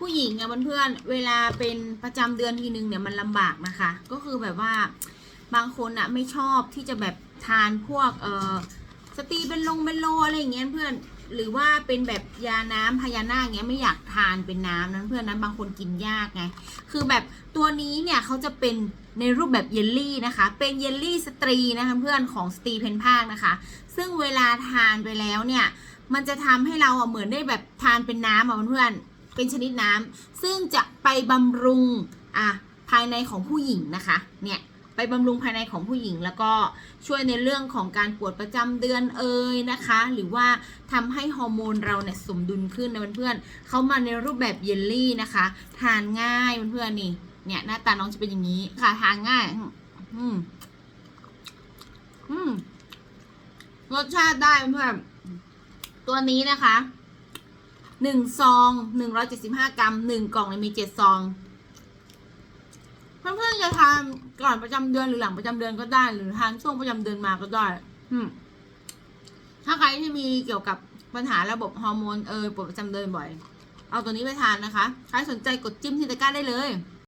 ผู้หญิงอะเพื่อนๆเวลาเป็นประจำเดือนทีนึงเนี่ยมันลำบากนะคะ ก็คือแบบว่าบางคนอะไม่ชอบที่จะแบบทานพวกเออสตรีเป็นลงเป็นโลอะไรอย่างเงี้ยเพื่อนหรือว่าเป็นแบบยาน้ำพญานาคเงี้ยไม่อยากทานเป็นน้ำนั้นเพื่อนนั้นบางคนกินยากไง คือแบบตัวนี้เนี่ยเขาจะเป็นในรูปแบบเยลลี่นะคะ เป็นเยลลี่สตรีนะคะเพื่อนของสตรีเพนภาคนะคะ ซึ่งเวลาทานไปแล้วเนี่ย มันจะทำให้เราเหมือนได้แบบทานเป็นน้ำอะเพื่อน เป็นชนิดน้ำซึ่งจะไปบำรุงอะภายในของผู้หญิงนะคะเนี่ยไปบำรุงภายในของผู้หญิง แล้วก็ช่วยในเรื่องของการปวดประจำเดือนเอ่ยนะคะ หรือว่าทำให้ฮอร์โมนเราเนี่ยสมดุลขึ้นนะเพื่อนๆเขามาในรูปแบบเยลลี่นะคะ ทานง่ายเพื่อนๆนี่เนี่ยหน้าตาน้องจะเป็นอย่างนี้ค่ะทานง่าย อืมอืมรสชาติได้เพื่อนตัวนี้นะคะ หนึ่งซองหนึ่งร้อยเจ็ดสิบห้ากรัมหนึ่งกล่องเนี่ยมีเจ็ดซอง เพื่อนๆจะทานก่อนประจำเดือนหรือหลังประจำเดือนก็ได้ หรือทานช่วงประจำเดือนมาก็ได้ถ้าใครที่มีเกี่ยวกับปัญหาระบบฮอร์โมนเออปวดประจำเดือนบ่อย เอาตัวนี้ไปทานนะคะ ใครสนใจกดจิ้มที่ตะกร้าได้เลย